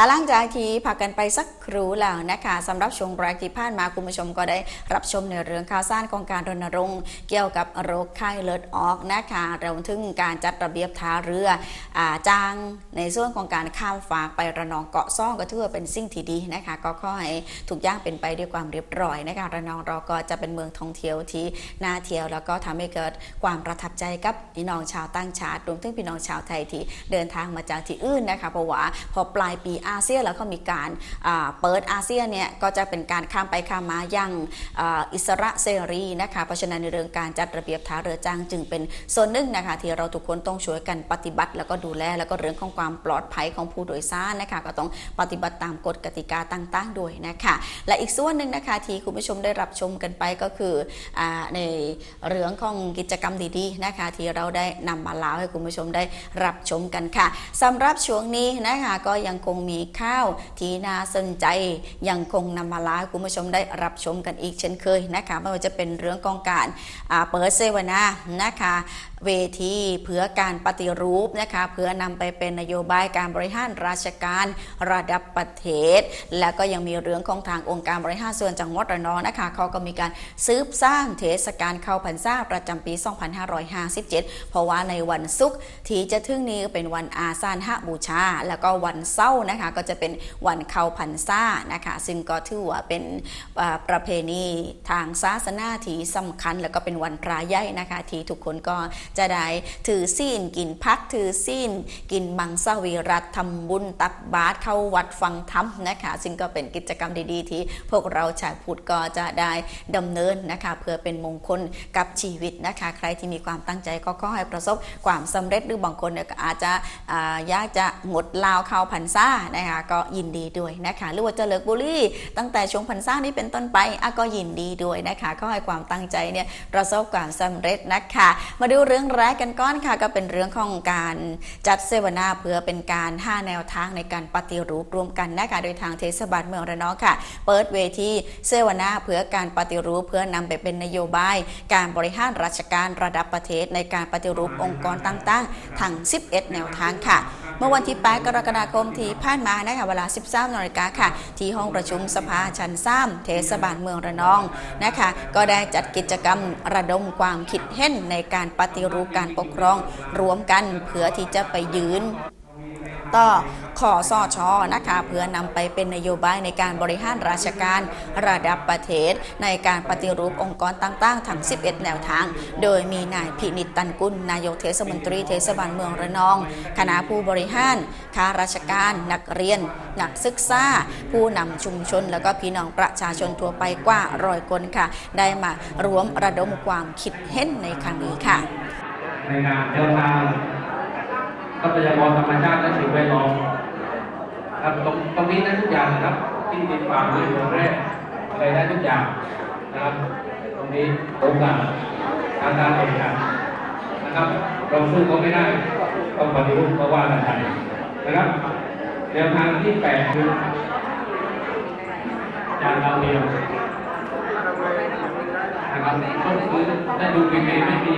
ค่ะหลังจากที่พักกันไปสักครู่แล้วนะคะสำหรับช่วงแรกที่ผ่านมาคุณผู้ชมก็ได้รับชมในเรื่องข่าวสารของการรณรงค์เกี่ยวกับโรคไข้เลือดออกนะคะรวมถึงการจัดระเบียบท่าเรืออจ้างในส่วนของการข้ามฝากไประนองเกาะซ่องก็ถือว่าเป็นสิ่งที่ดีนะคะก็ขอให้ทุกอย่างเป็นไปด้วยความเรียบร้อยนะคะระนองเราก็จะเป็นเมืองท่องเที่ยวที่น่าเที่ยว แล้วก็ทำให้เกิดความประทับใจกับพี่น้องชาวต่างชาติรวมถึงพี่น้องชาวไทยที่เดินทางมาจากที่อื่นนะคะเพราะว่าพอปลายปีอาเซียนแล้วก็มีการเปิดอาเซียนเนี่ยก็จะเป็นการข้ามไปข้ามมาอย่างอ,อิสระเสรีนะคะเพราะฉะนั้นในเรื่องการจัดระเบียบท่าเรือจ้างจึงเป็นส่วนหนึ่งนะคะที่เราทุกคนต้องช่วยกันปฏิบัติ แล้วก็ดูแลแล้วก็เรื่องของความปลอดภัยของผู้โดยสารนะคะก็ต้องปฏิบัติตามกฎกติกาต่าง ๆ ด้วยนะคะและอีกส่วนหนึ่งนะคะที่คุณผู้ชมได้รับชมกันไปก็คืออในเรื่องของกิจกรรมดีๆนะคะที่เราได้นำมาเล่าให้คุณผู้ชมได้รับชมกันค่ะสำหรับช่วงนี้นะคะก็ยังคงมีข้าวที่น่าสนใจยังคงนำมาล่าคุณผู้ชมได้รับชมกันอีกเช่นเคยนะคะไม่ว่าจะเป็นเรื่องกองการเปิดเซวนานะคะ เวทีเพื่อการปฏิรูปนะคะเพื่อนำไปเป็นนโยบายการบริหารราชการระดับประเทศ แล้วก็ยังมีเรื่องของทางองค์การบริหารส่วนจังหวัดระนองนะคะเขาก็มีการซื้อสร้างเทศกาลเข้าพรรษาประจำปี 2557 เพราะว่าในวันศุกร์ที่จะถึงนี้เป็นวันอาสาฬหบูชา แล้วก็วันเสาร์นะคะก็จะเป็นวันเข้าพรรษานะคะซึ่งก็ถือว่าเป็นประเพณีทางศาสนาที่สำคัญ แล้วก็เป็นวันพระใหญ่นะคะที่ทุกคนก็จะได้ถือศีลกินพักถือศีลกินมังสวิรัตทำบุญตักบาตรเข้าวัดฟังธรรมนะคะซึ่งก็เป็นกิจกรรมดีๆ ที่พวกเราชาวพุทธก็จะได้ดำเนินนะคะเพื่อเป็นมงคลกับชีวิตนะคะ ใครที่มีความตั้งใจก็ขอให้ประสบความสำเร็จหรือบางคนเนี่ยก็อาจจะอยากจะงดลาวเข้าพรรษานะคะก็ยินดีด้วยนะคะหรือว่าจะเลิกบุหรี่ตั้งแต่ช่วงพรรษานี้เป็นต้นไปก็ยินดีด้วยนะคะก็ให้ความตั้งใจเนี่ยประสบความสำเร็จนะคะ มาดูเรื่องแรกกันก้อนค่ะ ก็เป็นเรื่องของการจัดเสวนาเพื่อเป็นการห้าแนวทางในการปฏิรูปรวมกันนะคะโดยทางเทศบาลเมืองระนองค่ะ เปิดเวทีเสวนาเพื่อการปฏิรูปเพื่อนำไปเป็นนโยบาย การบริหารราชการระดับประเทศในการปฏิรูปองค์กรต่างๆทั้ง 11 แนวทางค่ะ เมื่อวันที่ 8 กรกฎาคมที่ผ่านมานะคะเวลา 13นาฬิกาค่ะ ที่ห้องประชุมสภาชั้น3เทศบาลเมืองระนองนะคะ ก็ได้จัดกิจกรรมระดมความคิดเห็นในการปฏิรูปการปกครองรวมกันเพื่อที่จะไปยืน ต่อขอสอชอนะคะเพื่อนำไปเป็นนโยบายในการบริหารราชการระดับประเทศ ในการปฏิรูปองค์กรต่างๆ ทั้ง 11 แนวทาง โดยมีนายพินิจตันกุล นายกเทศมนตรีเทศบาลเมืองระนอง คณะผู้บริหารข้าราชการนักเรียน นักศึกษา ผู้นำชุมชน แล้วก็พี่น้องประชาชนทั่วไปกว่าร้อยคนค่ะ ได้มารวมระดมความคิดเห็นในครั้งนี้ค่ะในการเดินทาง ทรัพยากรธรรมชาติและสิ่งแวดล้อมครับตรงตรงนี้ได้ทุกอย่างนะครับ ที่ติดฝากด้วยเมืองแรกอะไรได้ทุกอย่างนะครับ ตรงนี้โอกาสทางการเองกันนะครับ เราสู้เขาไม่ได้ต้องปฏิรูปเพราะว่ากันไปนะครับแนวทางที่แปดคือจานดาวเทียมนะครับก็คือได้ดูวีดีไม่มี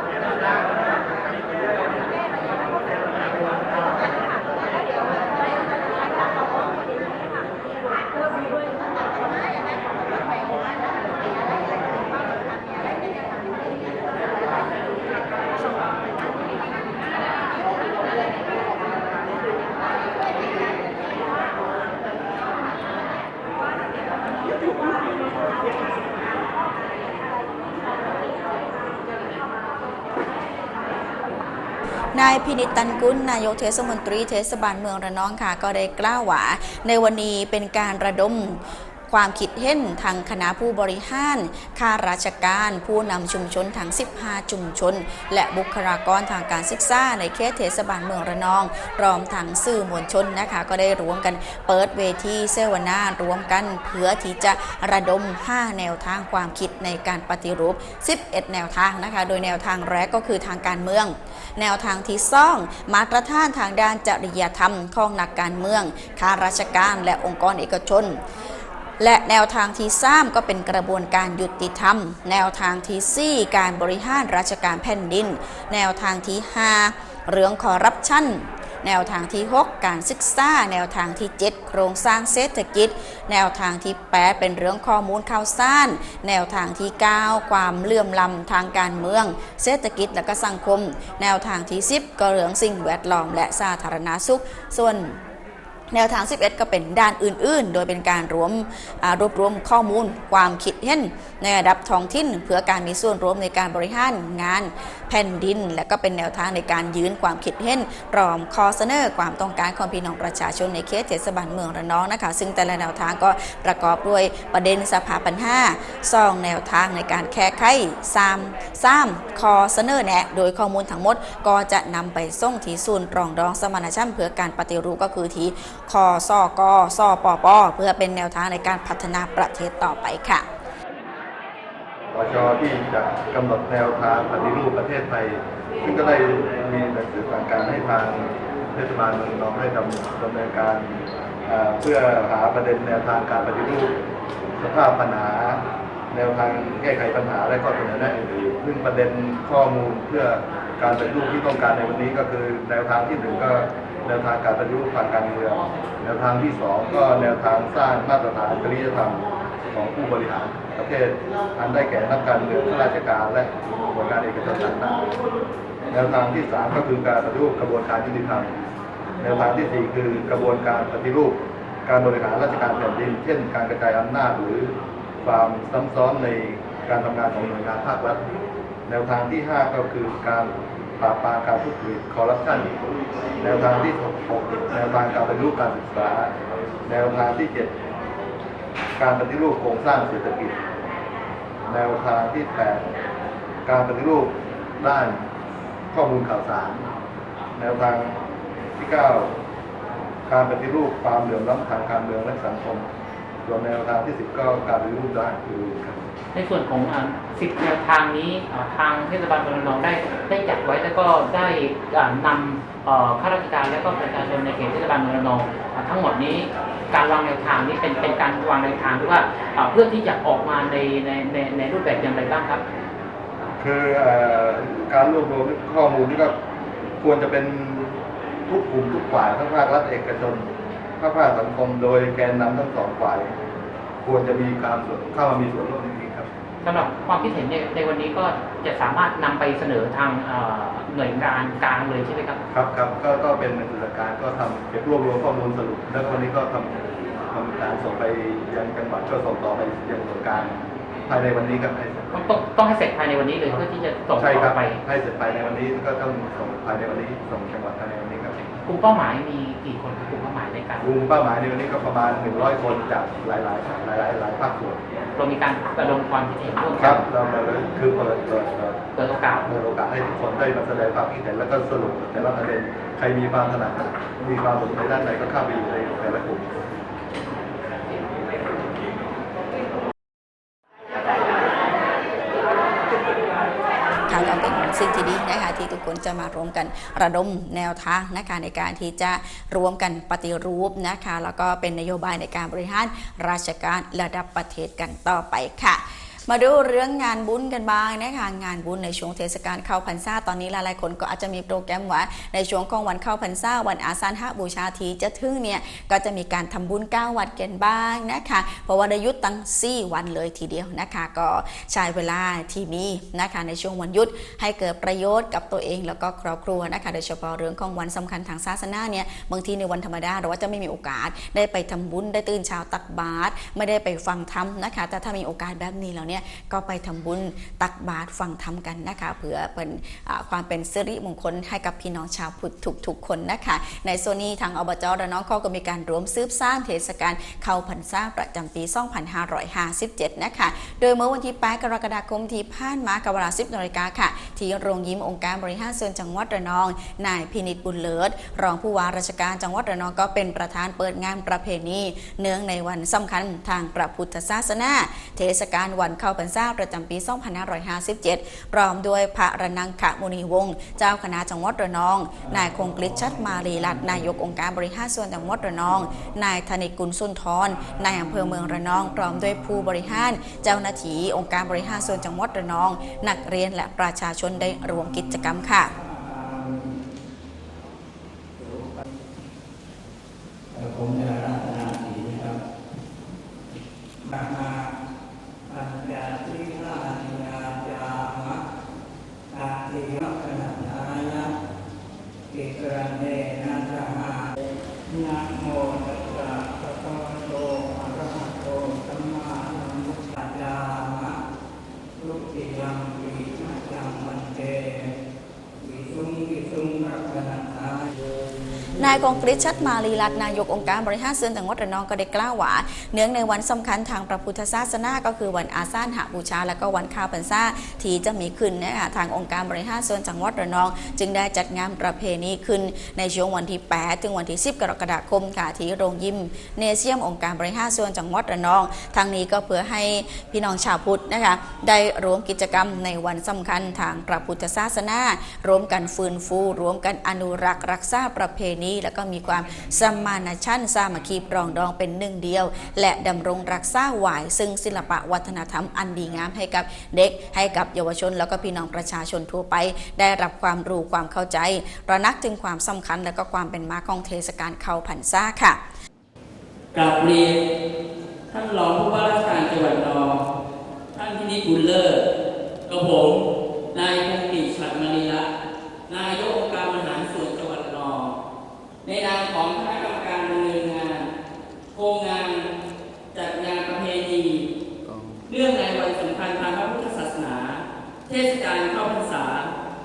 นายพินิตันกุลนายกเทศมนตรีเทศบาลเมืองระนองค่ะ ก็ได้กล่าวว่าในวันนี้เป็นการระดม ความคิดเห็นทางคณะผู้บริหารข้าราชการ ผู้นำชุมชนทั้ง 15 ชุมชน และบุคลากรทางการศึกษาในเขตเทศบาลเมืองระนองรอมทั้งสื่อมวลชนนะคะ ก็ได้รวมกันเปิดเวทีเสวนารวมกันเพื่อที่จะระดม 5 แนวทางความคิดในการปฏิรูป 11 แนวทางนะคะ โดยแนวทางแรกก็คือทางการเมือง แนวทางที่ซ่องมาตรฐานทางด้านจริยธรรมของนักการเมืองข้าราชการและองค์กรเอกชน และแนวทางที่สามก็เป็นกระบวนการยุติธรรม แนวทางที่สี่การบริหารราชการแผ่นดิน แนวทางที่ห้าเรื่องคอร์รัปชันแนวทางที่ 6 การศึกษา แนวทางที่ 7 โครงสร้างเศรษฐกิจ แนวทางที่ 8 เป็นเรื่องข้อมูลข่าวสารแนวทางที่ 9 ความเลื่อมล้ำทางการเมือง เศรษฐกิจและก็สังคม แนวทางที่ 10 ก็เรื่องสิ่งแวดล้อมและสาธารณสุข ส่วน แนวทาง 11 ก็เป็นด้านอื่น ๆ โดยเป็นการรวมรวบรวมข้อมูล ความคิดเห็นในระดับท้องถิ่น เพื่อการมีส่วนร่วมในการบริหารงาน แผ่นดิน และก็เป็นแนวทางในการยืนความคิดเห็นรอมข้อเสนอความต้องการของพี่น้องประชาชนในเขตเทศบาลเมืองระนองนะคะ ซึ่งแต่ละแนวทางก็ประกอบด้วยประเด็นสภาปัญหาซองแนวทางในการแก้ไขสามสามข้อเสนอแนะโดยข้อมูลทั้งหมดก็จะนำไปส่งที่ศูนย์รองดองสมานฉันเพื่อการปฏิรูปก็คือที่คอสอกสปปเพื่อเป็นแนวทางในการพัฒนาประเทศต่อไปค่ะ ปชที่จะกำหนดแนวทางปฏิรูปประเทศไทย ซึ่งก็ได้มีหนังสือสั่งการให้ทางเทศบาลเมืองนองได้ดำดำเนินการเอ่อเพื่อหาประเด็นแนวทางการปฏิรูปสภาพปัญหา แนวทางแก้ไขปัญหาและข้อเสนอแนะอื่นๆซึ่งประเด็นข้อมูลเพื่อการปฏิรูปที่ต้องการในวันนี้ก็คือแนวทางที่หนึ่งก็แนวทางการปฏิรูปทางการเมืองแนวทางที่สองก็แนวทางสร้างมาตรฐานจริยธรรมของผู้บริหาร ประเทศอันได้แก่นักการเมืองข้าราชการและหน่วยงานเอกชนต่างๆแนวทางที่สามก็คือการปฏิรูปกระบวนการยุติธรรมแนวทางที่สี่คือกระบวนการปฏิรูป การบริหารราชการแผ่นดิน เช่น การกระจายอำนาจหรือความซ้ำซ้อนในการทำงานของหน่วยงานภาครัฐ แนวทางที่ห้าก็คือการปราบปรามการทุจริตคอร์รัปชันแนวทางที่หกแนวทางการปฏิรูปการศึกษา แนวทางที่เจ็ด การปฏิรูปโครงสร้างเศรษฐกิจ แนวทางที่8การปฏิรูปด้านข้อมูลข่าวสาร แนวทางที่9การปฏิรูปความเหลื่อมล้ำทางการเมืองและสังคมส่วนแนวทางที่10ก็การปฏิรูปด้านอื่นครับในส่วนของสิบแนวทางนี้ทางเทศบาลเมืองระนองได้ได้จัดไว้แล้วก็ได้อ่านำข้าราชการและก็ประชาชนในเขตเทศบาลเมืองระนองทั้งหมดนี้ การวางแนวทางนี้เป็นเป็นการวางแนวทางหรือว่าอ่าเพื่อที่จะออกมาในในในในรูปแบบอย่างไรบ้างครับ คือเอ่อการรวบรวมข้อมูลนี่ก็ควรจะเป็นทุกกลุ่มทุกฝ่ายทั้งภาครัฐเอกชนภาคภาคสังคมโดยแกนนำทั้งสองฝ่าย ควรจะมีการส่วนเข้ามามีส่วนร่วมจริงๆครับสำหรับความคิดเห็นในในวันนี้ก็ จะสามารถนำไปเสนอทางเอ่อหน่วยงานกลางเลยใช่ไหมครับ ครับครับก็ก็เป็นหนังสือการก็ทำเก็บรวบรวมข้อมูลสรุป แล้ววันนี้ก็ทำทำการส่งไปยังจังหวัดก็ส่งต่อไปยังส่วนกลางภายในวันนี้ครับให้ต้องต้องต้องให้เสร็จภายในวันนี้เลยเพื่อที่จะส่งใช่คต่รัอบไป ให้เสร็จภายในวันนี้ก็ต้องส่งภายในวันนี้ส่งจังหวัด กลุ่มเป้าหมายมีกี่คนครับกลุ่มเป้าหมายในการกลุ่มเป้าหมายในวันนี้ก็ประมาณ 100 คนจากหลาย ๆ หลายหลายๆหลายภาคส่วนเรามีการระดมความคิดเห็นร่วมคกัรันบเราเราคือเปิดเปิดเปิดเปิดโอกาสเปิดโอกาสให้ทุกคนได้มาแสดงความคิดเห็นแล้วก็สรุปแต่ละประเด็นใครมีความถนัดมีความสนใจด้านไหนก็เข้าไปอยู่ในแต่ละกลุ่ม ค่ะก็เป็นสิ่งที่ดีนะ คนจะมารวมกันระดมแนวทางนะคะในการที่จะรวมกันปฏิรูปนะคะแล้วก็เป็นนโยบายในการบริหารราชการระดับประเทศกันต่อไปค่ะ มาดูเรื่องงานบุญกันบ้างนะคะงานบุญในช่วงเทศกาลเข้าพรรษาตอนนี้หลายๆคนก็อาจจะมีโปรแกรมว่าในช่วงของวันเข้าพรรษาวันอาสาฬหบูชาทีจะถึงเนี่ยก็จะมีการทำบุญ9วัดกันบ้างนะคะเพราะว่าได้ยุดตั้ง 4 วันเลยทีเดียวนะคะ ก็ใช้เวลาที่มีนะคะในช่วงวันหยุดให้เกิดประโยชน์กับตัวเองแล้วก็ครอบครัวนะคะโดยเฉพาะเรื่องของวันสำคัญทางศาสนาเนี่ยบางทีในวันธรรมดาเราว่าจะไม่มีโอกาส ได้ไปทำบุญได้ตื่นเช้าตักบาตรไม่ได้ไปฟังธรรมนะคะแต่ถ้ามีโอกาสแบบนี้แล้วเนี่ยก็ไปทำบุญตักบาตรฟังธรรมกันนะคะเพื่อเป็นความเป็นสิริมงคลให้กับพี่น้องชาวพุทธทุกๆคนนะคะ ในโซนี้ทางอบจระนองเขาก็มีการรวมซืบสร้างเทศกาลเข้าพรรษาประจำปี 2557 นะคะ โดยเมื่อวันที่ 8 กรกฎาคมที่ผ่านมากับเวลา 10นาฬิกาค่ะ ที่โรงยิมองค์การบริหารส่วนจังหวัดระนอง นายพินิจบุญเลิศรองผู้ว่าราชการจังหวัดระนองก็เป็นประธานเปิดงานประเพณี เนื่องในวันสำคัญทางพระพุทธศาสนา เทศกาลวันเข้าพรรษาประจำปี 2557 พร้อมด้วยพระระนังขมุนีวงศ์เจ้าคณะจังหวัดระนอง นายคงกฤษชัดมาลีรัตนายกองค์การบริหารส่วนจังหวัดระนอง นายธนิกุลสุนทรนายอำเภอเมืองระนอง พร้อมด้วยผู้บริหาร เจ้าหน้าที่องค์การบริหารส่วนจังหวัดระนอง นักเรียนและประชาชนได้ร่วมกิจกรรมค่ะ ชัดมาลีรัตนายกองค์การบริหารส่วนจังหวัดระนองก็ได้กล่าวว่าเนื่องในวันสำคัญทางพระพุทธศาสนาก็คือวันอาสาฬหบูชา และก็วันข้าวพรรษาที่จะมีขึ้นนะคะทางองค์การบริหารส่วนจังหวัดระนอง จึงได้จัดงานประเพณีขึ้นในช่วงวันที่ 8 ถึงวันที่ 10 กรกฎาคมค่ะที่โรงยิมเนเซียมองค์การบริหารส่วนจังหวัดระนองทางนี้ก็เพื่อให้พี่น้องชาวพุทธนะคะได้ร่วมกิจกรรมในวันสำคัญทางพระพุทธศาสนาร่วมกันฟื้นฟูร่วมกันอนุรักษ์รักษาประเพณีแล้วก็มีความสมานฉันสามัคคีปรองดองเป็นหนึ่งเดียว และดำรงรักษาไหวซึ่งศิลปะวัฒนธรรมอันดีงามให้กับเด็ก ให้กับเยาวชน แล้วก็พี่น้องประชาชนทั่วไป ได้รับความรู้ความเข้าใจระนักถึงความสำคัญและก็ความเป็นมาของเทศกาลเข้าพรรษาค่ะกราบเรียนท่านรองผู้ว่าราชการจังหวัดนองท่านพินิจบุญเลิศกับผม นายพงศ์กิจฉัตรมณีรัตน์นายกองค์การบริหารส่วนจังหวัดระนอง ในนามของคณะกรรมการดำเนินงาน โครงงานจัดงานประเพณีเนื่องในวันสำคัญทางพระพุทธศาสนา เทศกาลเข้าพรรษา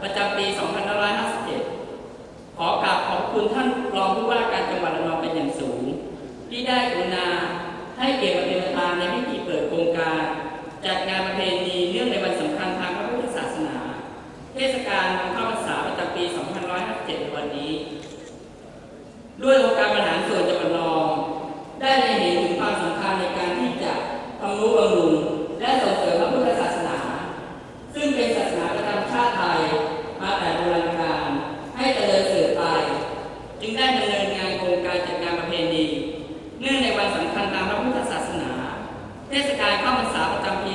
ประจำปี 2557 ขอกราบขอบคุณท่านรองผู้ว่าการจังหวัดระนองเป็นอย่างสูง ที่ได้กรุณาให้เกียรติมาเป็นประธานในพิธีเปิดโครงการ จัดงานประเพณีเนื่องในวันสำคัญทางพระพุทธศาสนา เทศกาลเข้าพรรษาประจำปี 2557 วันนี้ ด้วยองค์การบริหารส่วนจังหวัดระนอง ได้ได้เห็นถึงความสำคัญในการที่จะทำรู้บำรุงและส่งเสริมพระพุทธศาสนา ซึ่งเป็นศาสนาประจำชาติไทยมาแต่โบราณกาลให้เจริญสืบไป จึงได้ดำเนินงานโครงการจัดงานประเพณีเนื่องในวันสำคัญทางพระพุทธศาสนา เทศกาลเข้าพรรษาประจำปี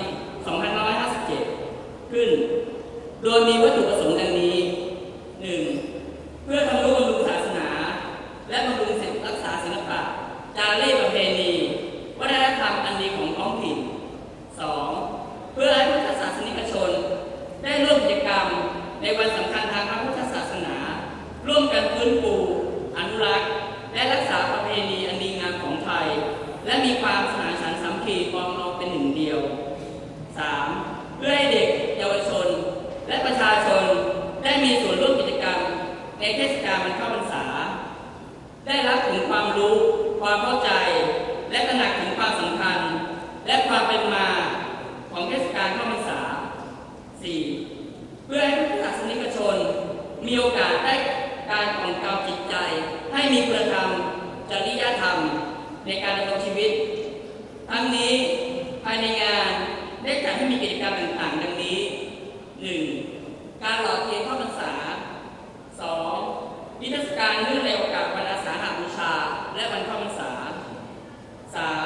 2557 ขึ้น โดยมีวัตถุประสงค์ดังนี้ 1. เพื่อทำรู้บำรุงศาสนา และบำรุงศิลปรักษาศิลปะ จารีตประเพณี วัฒนธรรมอันดีของท้องถิ่น 2. เพื่อให้พุทธศาสนิกชน ได้ร่วมกิจกรรมใน วันสำคัญทางพระพุทธศาสนา ร่วมกันฟื้นฟูอนุรักษ์ และรักษาประเพณีอันดีงามของไทย และมีความสมานฉันท์สามัคคีปองดองเป็นหนึ่งเดียว 3. เพื่อให้เด็กเยาวชน และประชาชนได้มีส่วนร่วมกิจกรรม ในเทศกาลวันเข้าพรรษา ได้รับถึงความรู้ความเข้าใจ และตระหนักถึงความสำคัญ และความเป็นมาของเทศกาลเข้าพรรษา 4. เพื่อให้พุทธศาสนิกชน มีโอกาสได้การกล่อมกลาจิตใจ ให้มีคุณธรรม จริยธรรมในการดำรงชีวิต ทั้งนี้ภายในงานได้จัดให้มีกิจกรรมต่างๆ ดังนี้ 1. การหล่อเทียนเข้าพรรษา 2. นิทรรศการเนื่องในโอกาสวันอาสาฬหบูชา และวันเข้าพรรษา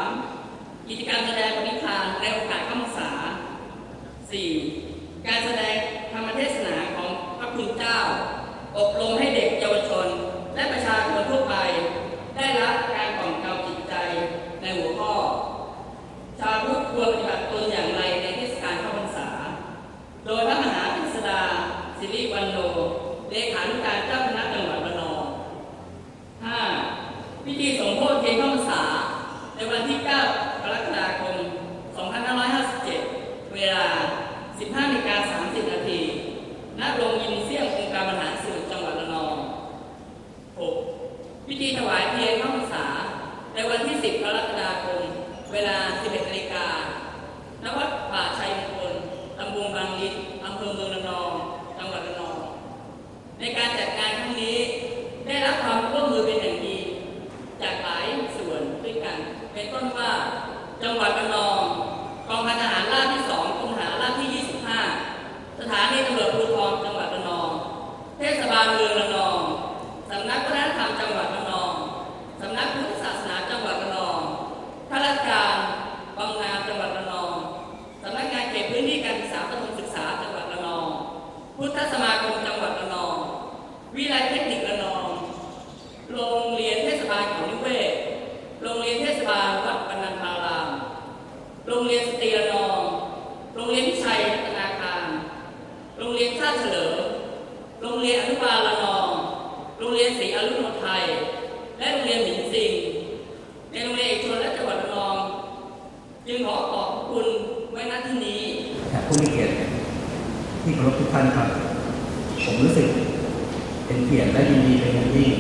3. กิจกรรมแสดงปณิธานในโอกาสเข้าพรรษา 4. การแสดงธรรมเทศนาของพระคุณเจ้า อบรมให้เด็กเยาวชน และประชาชนทั่วไป ได้รับการกล่อมเกลาจิตใจในหัวข้อ ชาวพุทธควรปฏิบัติตนอย่างไรในเทศกาลเข้าพรรษา โดยพระมหาพิสดาสิริวันโนเลขานุการเจ้าคณะจังหวัดระนอง 5. พิธีสมโภชเทียนเข้าพรรษา ในวันที่ 9 กรกฎาคม 2557 เวลา 15นาฬิกา30 นาทีณโรงยิมเซียมองค์การบริหารส่วนจังหวัดระนอง 6. พิธีถวายเทียนเข้าพรรษา ในวันที่ 10 กรกฎาคม เวลา 11นาฬิกาณวัดป่าชัยมงคลตำบลบางลิดอำเภอเมืองระนอง จังหวัดระนอง ในการจัดงานครั้งนี้ ได้รับความร่วมมือเป็นอย่างดี จากหลายส่วนด้วยกัน เป็นต้นว่า จังหวัดระนองกองพันทหารราบที่2กรมทหารราบที่ 25 สถานีตำรวจภูธรจังหวัดระนอง เทศบาลเมืองระนอง สำนักวัฒนธรรมจังหวัดระนอง สำนักพุทธศาสนาจังหวัดระนอง ข้าราชการบำนาญจังหวัดระนอง สำนักงานเขตพื้นที่การศึกษาประถมศึกษาจังหวัดระนอง พุทธสมาคมจังหวัดระนอง วิทยาลัยเทคนิคระนอง โรงเรียนเทศบาลของนิเวศ โรงเรียนเทศบาลวัดปนันทาราม โรงเรียนสตรีระนอง โรงเรียนพิชัยพัฒนาคาร โรงเรียนชาติเฉลิม โรงเรียนอนุบาลระนอง โรงเรียนศรีอรุณไทย และโรงเรียนหมินซิง ในโรงเรียนเอกชนและจังหวัดระนอง จึงขอขอบคุณไว้ณที่นี้ผู้มีเกียรติที่เคารพทุกท่านครับ ผมรู้สึกเป็นเกียรติและยินดีเป็นอย่างยิ่ง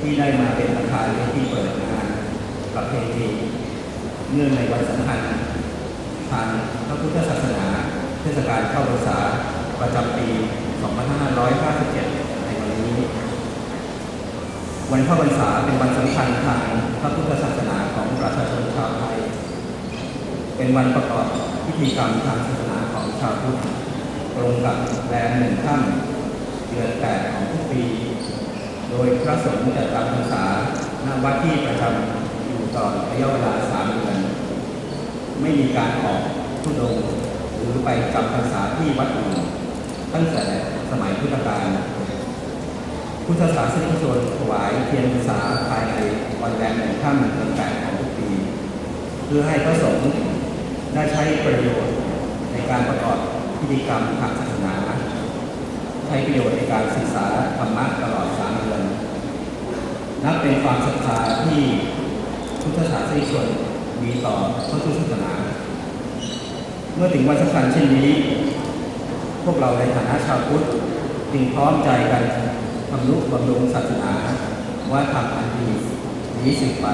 ที่ที่ได้มาเป็นประธานในที่เปิดงานประเพณีเนื่องในวันสำคัญทางพระพุทธศาสนา เทศกาลเข้าพรรษาประจำปี 2557 ในวันนี้ วันเข้าพรรษาเป็นวันสำคัญทางพระพุทธศาสนาของประชาชนชาวไทย เป็นวันประกอบพิธีกรรมทางศาสนาของชาวพุทธตรงกับแรมหนึ่งค่ำเดือนแปดของทุกปี โดยพระสงฆ์จะจำพรรษาณวัดที่ประจำอยู่ตลอดระยะเวลาสามเดือน ไม่มีการออกทุดงหรือไปจำพรรษาที่วัดอื่น ตั้งแต่สมัยพุทธกาลพุทธศาสนิกชนถวายเทียนพรรษาภายในวันแรมหนึ่งค่ำเดือนแปดของทุกปี เพื่อให้พระสงฆ์ได้ใช้ประโยชน์ในการประกอบพิธีกรรมทางศาสนา ใช้ประโยชน์ในการศึกษาธรรมะตลอดสามเดือน นับเป็นความศรัทธาที่พุทธศาสนิกชนมีต่อพระพุทธศาสนา เมื่อถึงวันสำคัญเช่นนี้ พวกเราในฐานะชาวพุทธจึงพร้อมใจกันทำนุบำรุงศาสนาว่าทำอันดีนี้สืบไป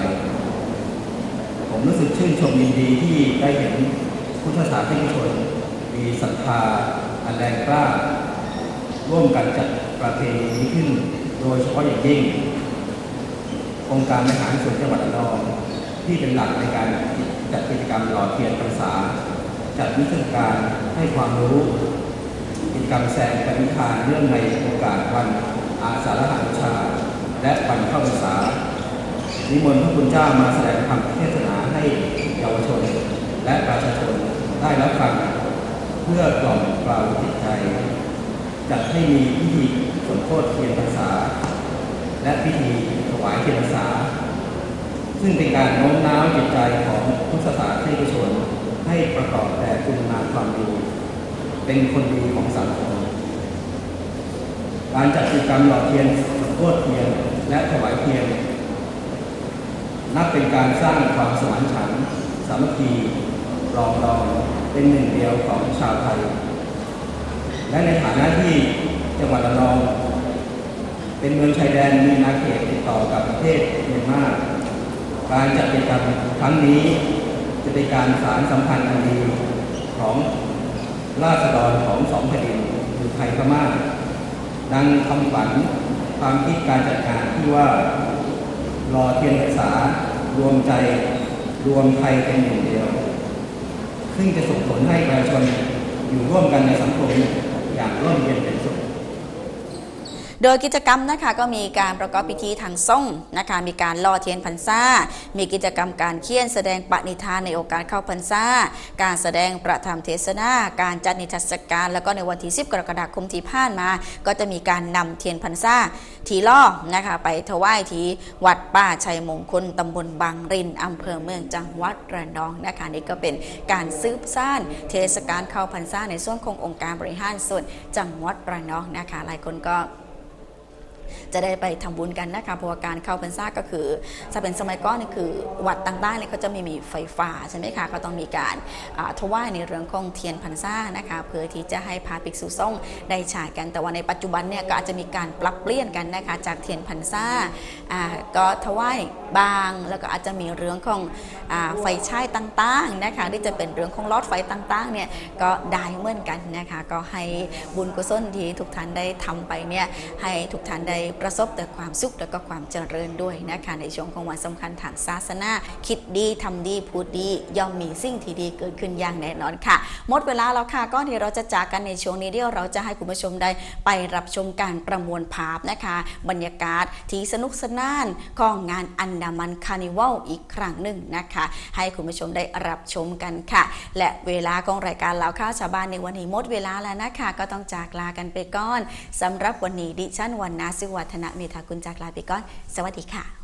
ผมรู้สึกชื่นชมยินดีที่ได้เห็นพุทธศาสนิกชน มีศรัทธาอันแรงกล้า ร่วมกันจัดประเพณีนี้ขึ้น โดยเฉพาะอย่างยิ่งองค์การบริหารส่วนจังหวัดระนองที่เป็นหลักในการจัดกิจกรรมหล่อเทียนพรรษาจัดนิทรรศการให้ความรู้ กิจกรรมแสดงปฏิทานเรื่องในโอกาสวันอาสาฬหบูชา และวันเข้าพรรษา นิมนต์พระคุณเจ้ามาแสดงธรรมเทศนาให้เยาวชน และประชาชนได้รับฟังเพื่อกล่อมกล่าวจิตใจ จัดให้มีพิธีสมโภชเทียนพรรษา และพิธีถวายเทียนพรรษา ซึ่งเป็นการโน้มน้าวจิตใจของพุทธศาสนิกชนให้ประกอบแต่คุณงามความดี เป็นคนดีของสังคมการจัดกิจกรรมหล่อเทียนสมโภชเทียน และถวายเทียน นับเป็นการสร้างความสมานฉันท์สามัคคีรองรองเป็นหนึ่งเดียวของชาวไทย และในฐานะที่จังหวัดระนอง เป็นเมืองชายแดนมีนาเขตติดต่อกับประเทศเมียนมาการจัดกิจกรรมครั้งนี้จะเป็นการสารสัมพันธ์อันดีของ ราษฎรของสองแผ่นดินคือไทยพม่าดังคำฝันความคิดการจัดการที่ว่ารอเทียนภาษารวมใจรวมไทยเป็นหนึ่งเดียว ซึ่งจะส่งผลให้ประชาชนอยู่ร่วมกันในสังคมอย่างร่วมเย็นเป็นสุข โดยกิจกรรมนะคะก็มีการประกอบพิธีทางส่งนะคะมีการล่อเทียนพรรษา มีกิจกรรมการเขียนแสดงปณิธานในโอกาสเข้าพรรษา การแสดงประธรรมเทศนา การจัดนิทรรศการ แล้วก็ในวันที่ 10 กรกฎาคมที่ผ่านมา ก็จะมีการนำเทียนพรรษาทีล่อนะคะไปถวายที่วัดป่าชัยมงคลตำบลบางรินอำเภอเมืองจังหวัดระนองนะคะนี่ก็เป็นการซืบซ่านเทศกาลเข้าพรรษาในส่วนขององค์การบริหารส่วนจังหวัดระนองนะคะหลายคนก็ จะได้ไปทำบุญกันนะคะเพราะว่าการเข้าพรรษาก็คือถ้าเป็นสมัยก่อนนี่คือวัดต่างๆเนี่ยเขาจะไม่มีไฟฟ้าใช่ไหมคะก็ต้องมีการถวายในเรื่องของเทียนพรรษานะคะเพื่อที่จะให้พาภิกษุสงฆ์ได้ฉายกัน แต่ว่าในปัจจุบันเนี่ยก็อาจจะมีการปรับเปลี่ยนกันนะคะจากเทียนพรรษาอ่าก็ถวายบางแล้วก็อาจจะมีเรื่องของอไฟฉายต่างๆนะคะที่จะเป็นเรื่องของลอดไฟต่างๆเนี่ยก็ได้เหมือนกันนะคะก็ให้บุญกุศลที่ทุกท่านได้ทำไปเนี่ยให้ทุกท่านได้ประสบแต่ความสุขและก็ความเจริญด้วยนะคะในช่วงของวันสำคัญทางศาสนา คิดดีทำดีพูดดีย่อมมีสิ่งที่ดีเกิดขึ้นอย่างแน่นอนค่ะ หมดเวลาแล้วค่ะก่อนที่เราจะจากกันในช่วงนี้เดี๋ยวเราจะให้คุณผู้ชมได้ไปรับชมการประมวลภาพนะคะ บรรยากาศที่สนุกสนานของงานอันดามันคาร์นิวัลอีกครั้งหนึ่งนะคะ ให้คุณผู้ชมได้รับชมกันค่ะ และเวลาของรายการเล่าข้าวชาวบ้านในวันนี้หมดเวลาแล้วนะคะ ก็ต้องจากลากันไปก่อนสำหรับวันนี้ดิฉันวันนาสิววัฒนเมธากุลจากลาไปก่อน สวัสดีค่ะ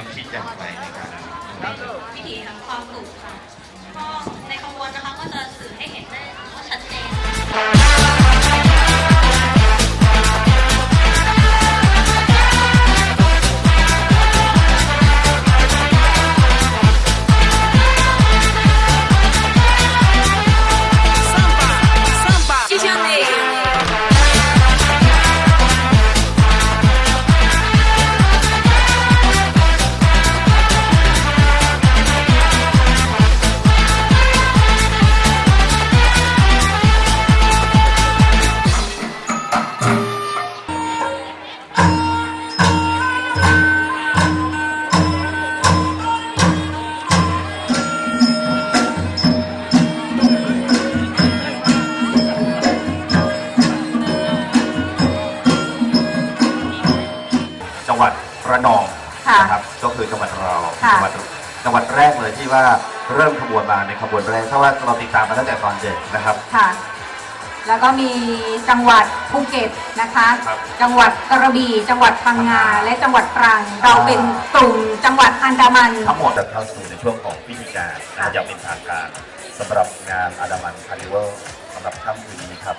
วคิดอย่างไรในการวิถีแห่งความสุขค่ะ ขบวนแรกเพราะว่าเราติดตามมาตั้งแต่ตอนเด็กนะครับ ค่ะ แล้วก็มีจังหวัดภูเก็ตนะคะ ครับจังหวัดกระบี่ จังหวัดพังงา และจังหวัดตรัง เราเป็นกลุ่มจังหวัดอันดามัน ทั้งหมดจะเข้าสู่ในช่วงของพิธีการนะครับอย่างเป็นทางการสำหรับงานอาดามันคาร์นิวัลสำหรับค่ำคืนนี้ครั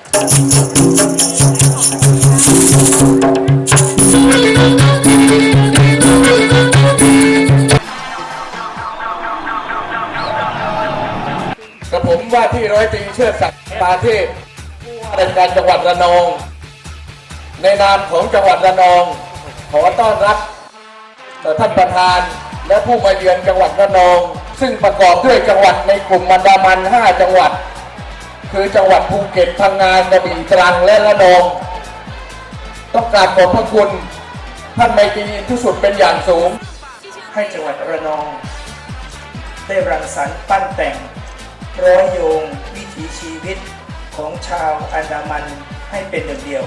บ กับผมว่าที่ร้อยตรีเชิดศักดิ์ปาเทพผู้ว่าราชการจังหวัดระนอง ในนามของจังหวัดระนอง ขอต้อนรับท่านประธานและผู้มาเยือนจังหวัดระนอง ซึ่งประกอบด้วยจังหวัดในกลุ่มมันดามัน 5 จังหวัด คือจังหวัดภูเก็ตพังงากระบี่ตรังและระนอง ต้องกราบขอบพระคุณท่านไมตรีที่สุดเป็นอย่างสูง ให้จังหวัดระนอง ได้รังสรรค์ปั้นแต่ง ร้อยโยงวิถีชีวิตของชาวอันดามันให้เป็นหนึ่งเดียว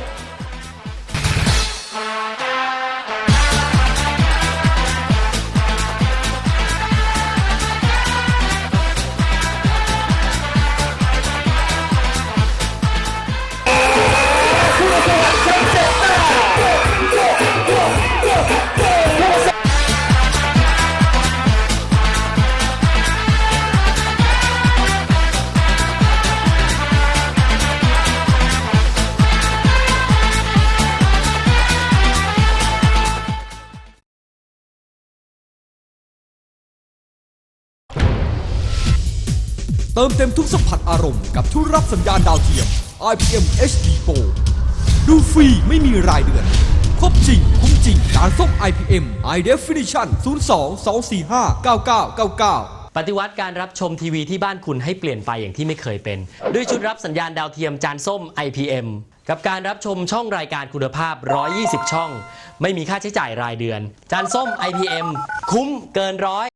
ติมเต็มทุกสัมผัสอารมณ์กับทุกรับสัญญาณดาวเทียม IPM HD Pro ดูฟรีไม่มีรายเดือน ครบจริง คุ้มจริงการส่ง IPM High Definition 02 245 9999ปฏิวัติการรับชมทีวีที่บ้านคุณให้เปลี่ยนไปอย่างที่ไม่เคยเป็น ด้วยชุดรับสัญญาณดาวเทียมจานส้ม IPM กับการรับชมช่องรายการคุณภาพ 120 ช่อง ไม่มีค่าใช้จ่ายรายเดือน จานส้ม IPM คุ้มเกินร้อย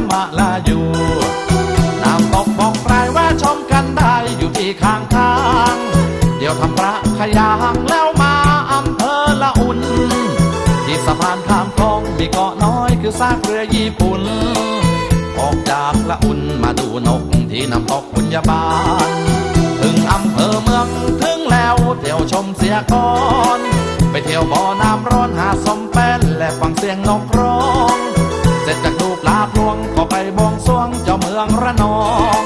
มมะลาอยู่น้ำตกบอกปลายแวะชมกันได้อยู่ที่ข้างทาง เดี๋ยวทำพระขยางแล้วมาอำเภอละอุ่น ที่สะพานข้ามคลองมีเกาะน้อยคือซากเรือญี่ปุ่น ออกจากละอุ่นมาดูนกที่น้ำตกบุญญาบาล ถึงอำเภอเมืองถึงแล้วเที่ยวชมเสียก่อน ไปเที่ยวบ่อน้ำร้อนหาสมแป้นและฟังเสียงนกร้อง วงก็ไปบวงสวงเจ้าเมืองระนอง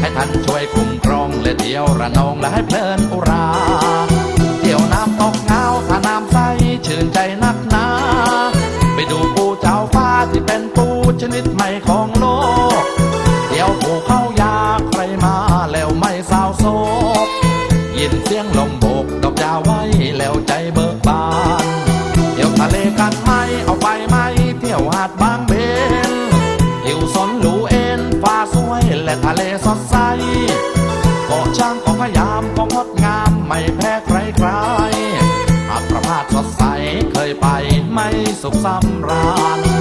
ให้ท่านช่วยคุ้มครองและเที่ยวระนองและให้เพลินอุรา เกาะช้างของพยามของงดงามไม่แพ้ใครใครหาดประพาสสดใสเคยไปไม่สุขสำราญ